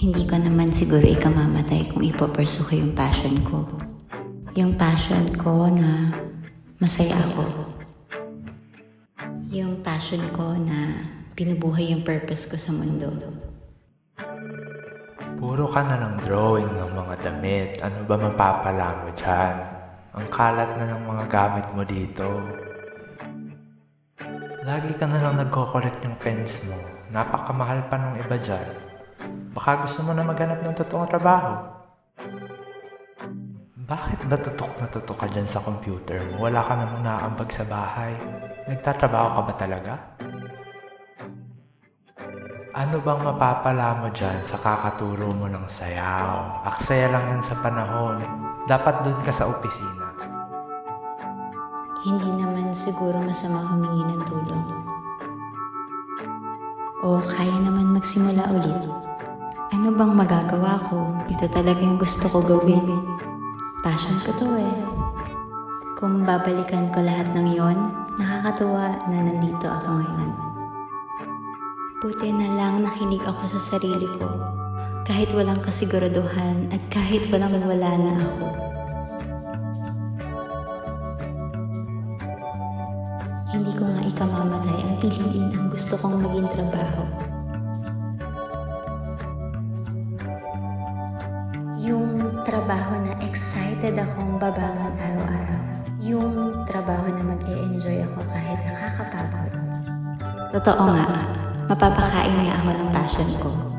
Hindi ko naman siguro ikamamatay kung ipopursue ko yung passion ko. Yung passion ko na masaya ako. Yung passion ko na binubuhay yung purpose ko sa mundo. Puro ka na lang drawing ng mga damit. Ano ba mapapala mo dyan? Ang kalat na ng mga gamit mo dito. Lagi ka na lang nagko-collect ng pens mo. Napakamahal pa nung iba dyan. Baka gusto mo na maghanap ng totoong trabaho. Bakit ba tutok na tutok ka dyan sa computer mo? Wala ka namang naaambag sa bahay. Nagtatrabaho ka ba talaga? Ano bang mapapala mo dyan sa kakaturo mo ng sayaw? Aksaya lang yan sa panahon. Dapat doon ka sa opisina. Hindi naman siguro masama humingi ng tulong. O kaya naman magsimula ulit. Ano bang magagawa ko? Ito talaga yung gusto ko gawin. Passion ko to eh. Kung babalikan ko lahat ng yon, nakakatuwa na nandito ako ngayon. Buti na lang nakinig ako sa sarili ko. Kahit walang kasiguraduhan at kahit walang wala na ako. Hindi ko nga ikamamatay ang piliin ang gusto kong maging trabaho. Trabaho na excited akong babangon araw-araw. Yung trabaho na mag-e-enjoy ako kahit nakakapagod. Totoo nga, mapapakain nga ako ng passion ko.